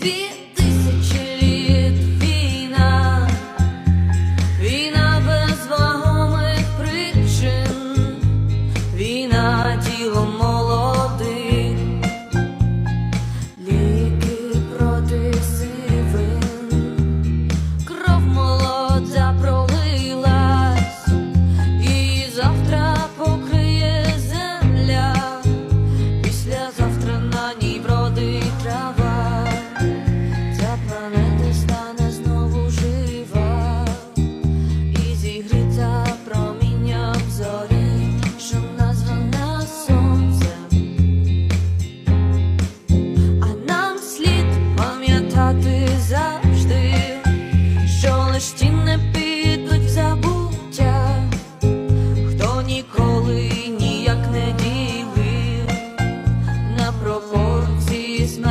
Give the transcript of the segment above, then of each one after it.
baby.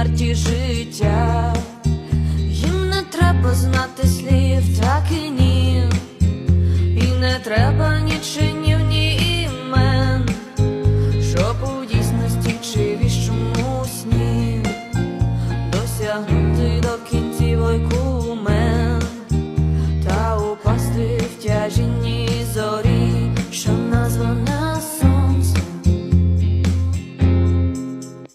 Смерті життя. Їм не треба знати слів, так і ні, і не треба ні чинів, ні імен, щоб у дійсності чи віщому сні досягнути до кінців ойкумен та упасти в тяжінні